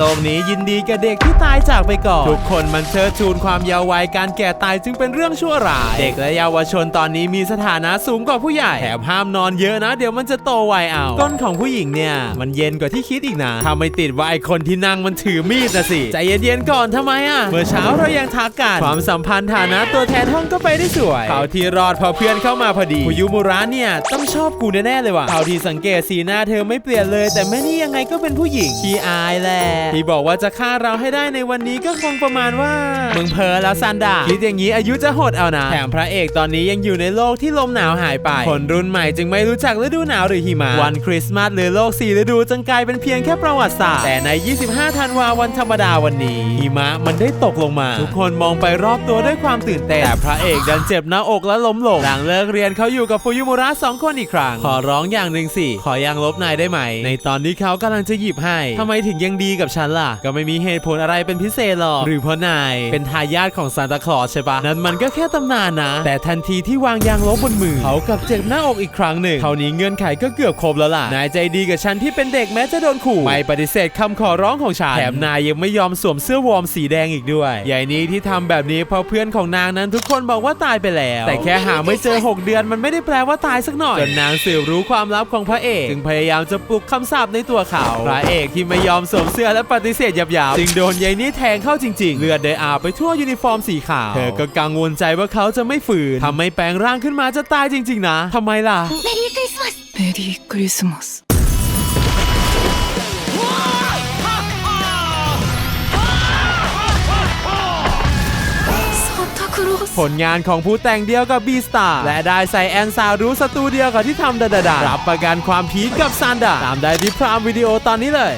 โลกนี้ยินดีกับเด็กที่ตายจากไปก่อน ทุกคนมันเชิดชูนความเยาว์วัยการแก่ตายจึงเป็นเรื่องชั่วร้าย เด็กและเยาวชนตอนนี้มีสถานะสูงกว่าผู้ใหญ่แถมห้ามนอนเยอะนะ เดี๋ยวมันจะโตไวเอาก้นของผู้หญิงเนี่ย มันเย็นกว่าที่คิดอีกนะถ้าไม่ติดว่าไอคนที่นั่งมันถือมีดนะสิใจเย็นๆก่อนทำไมอะเมื่อเช้าเรายังทักกันความสัมพันธ์ฐานะตัวแทนห้องก็ไปได้สวยเขาที่รอดเพอเพื่อนเข้ามาพอดีคุยุมุระเนี่ยต้องชอบกูแน่ๆเลยว่ะเขาที่สังเกตสีหน้าเธอไม่เปลี่ยนเลย แต่แม่นี่ยังไงก็เป็นผู้หญิงขี้อายแหละที่บอกว่าจะฆ่าเราให้ได้ในวันนี้ก็คงประมาณว่า มึงเพอแล้วซันดาคิดอย่างนี้อายุจะหดเอานะแถมพระเอกตอนนี้ยังอยู่ในโลกที่ลมหนาวหายไป คนรุ่นใหม่จึงไม่รู้จักฤดูหนาวหรือหิมะวันคริสต์มาสหรือโลกสี่ฤดูจึงกลายเป็นเพียงแค่ประวัติศาสตร์แต่ใน 25 ธันวาวันธรรมดาวันนี้หิมะมันได้ตกลงมา ทุกคนมองไปรอบตัวด้วยความตื่นเต้นแต่พระเอกดันเจ็บหน้าอกและล้มลงหลังเลิกเรียนเขาอยู่กับฟูยุมุระสองคนอีกครั้งขอร้องอย่างหนึ่งสิขอยังลบนายได้ไหม ในตอนนี้เขากำลังจะหยิบให้ทำไมถึงยังดีกับฉันล่ะ ก็ไม่มีเหตุผลอะไรเป็นพิเศษหรอก หรือเพราะนาย เป็นทายาทของซานตาคลอสใช่ปะนั่นมันก็แค่ตำนานนะ แต่ทันทีที่วางยางลบบนมือ เขากลับเจ็บหน้าอกอีกครั้งหนึ่งคราวนี้เงื่อนไขก็เกือบครบแล้วล่ะ นายใจดีกับฉันที่เป็นเด็กแม้จะโดนขู่ไม่ปฏิเสธคำขอร้องของฉันแถมนายยังไม่ยอมสวมเสื้อวอร์มสีแดงอีกด้วย ใหญ่นี้ที่ทำแบบนี้เพราะเพื่อนของนางนั้นทุกคนบอกว่าตายไปแล้ว แต่แค่หาไม่เจอ 6 เดือนมันไม่ได้แปลว่าตายสักหน่อยจนนางสืบรู้ความลับของพระเอก จึงพยายามจะปลุกคำสาปในตัวเขาพระเอกที่ไม่ยอมสวมเสื้อและปฏิเสธหยาบๆ จึงโดนยายนี่แทงเข้าจริงๆ เลือดได้อาบไปทั่วยูนิฟอร์มสีขาว เธอก็กังวลใจว่าเขาจะไม่ฝืนทำให้แปลงร่างขึ้นมาจะตายจริง ๆ นะทำไมล่ะ Merry Christmas Merry Christmas ผลงานของผู้แต่งเดียวกับบีสตาร์และได้ใส่แอนซารู้สตูเดียวกับที่ทำดาดารับประกันความพีคกับซันดาตามได้ที่พรามวิดีโอตอนนี้เลย